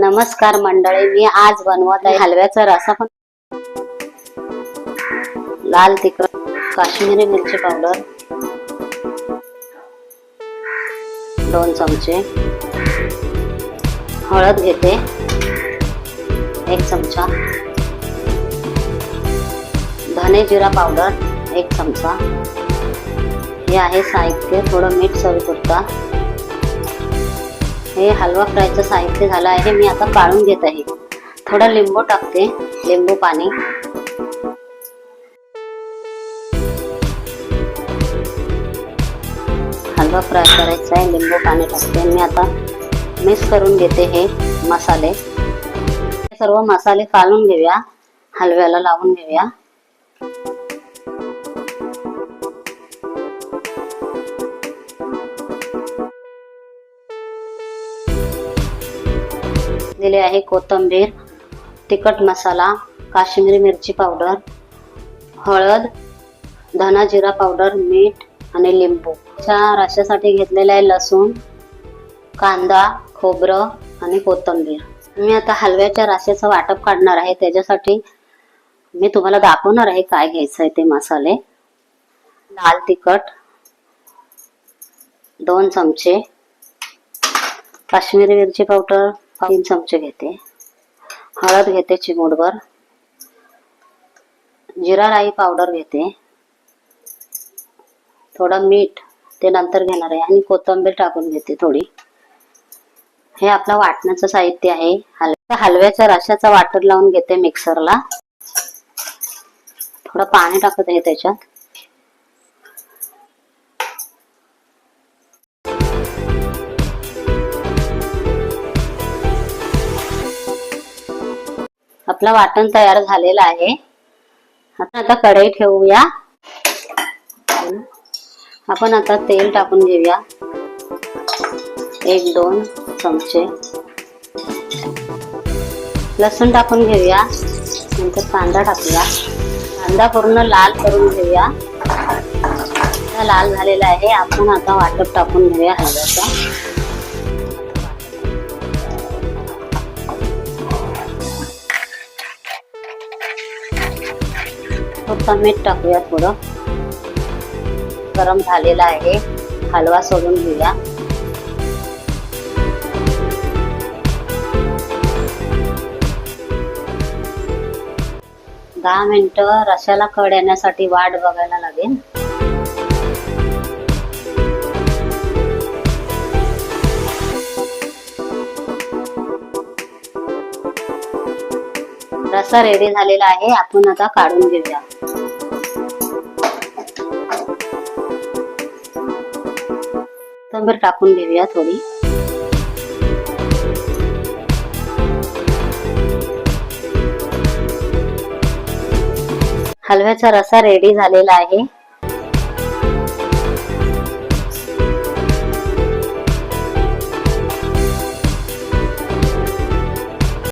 नमस्कार मंडळी मी आज बनवत आहे हलव्याचा रसा पण. लाल तिखट काश्मीरी मिरची पावडर दोन चमचे. हळद घेते एक चमचा. धने जिरा पावडर एक चमचा. हे आहे साहित्य थोडं मीठ चवीपुरता. हे हलवा फ्रायचं साहित्य झालं आहे मी आता पाळून घेत आहे. थोडा लिंबू टाकते लिंबू पाणी. हलवा फ्राय करायचा आहे लिंबू पाणी टाकते. मी आता मिक्स करून घेते हे मसाले. सर्व मसाले काढून घेऊया हलव्याला लावून घेऊया. दिले आहे कोथिंबीर तिखट मसाला काश्मीरी मिरची पावडर हळद धना जिरा पावडर मीठ आणि लिंबू. च्या राशासाठी घेतलेलं आहे लसूण कांदा खोबरं आणि कोथिंबीर. मी आता हलव्याच्या राशेचं वाटप काढणार आहे. त्याच्यासाठी मी तुम्हाला दाखवणार आहे काय घ्यायचं आहे ते मसाले. लाल तिखट दोन चमचे काश्मीरी मिरची पावडर तीन चमचे घेते. हळद घेते चिमूटभर. जिरा राई पावडर घेते. थोडं मीठ ते नंतर घेणार आहे आणि कोथिंबीर टाकून घेते थोडी. हे आपलं वाटण्याचं साहित्य आहे. हलव्या हलव्याच्या रशाचा वाटर लावून घेते मिक्सरला थोडं पाणी टाकत आहे त्याच्यात. आपलं वाटण तयार झालेलं आहे. आता आता कढई ठेवूया. आपण आता तेल टाकून घेऊया. एक दोन चमचे. लसूण टाकून घेऊया. नंतर कांदा टाकूया. कांदा पूर्ण लाल करून घेऊया. आता लाल झालेला आहे. आपण आता वाटप टाकून घेऊया हळदाचा फक्त मीठ टाकूया थोडं. गरम झालेला आहे. हलवा सोडून घेऊया. दहा मिनटं रशाला कड येण्यासाठी वाट बघायला लागेल. रसा रेडी झालेला आहे. आपण आता काढून घेऊया. कोथंबीर टाकून घेऊया थोडी. हलव्याचा रसा रेडी झालेला आहे.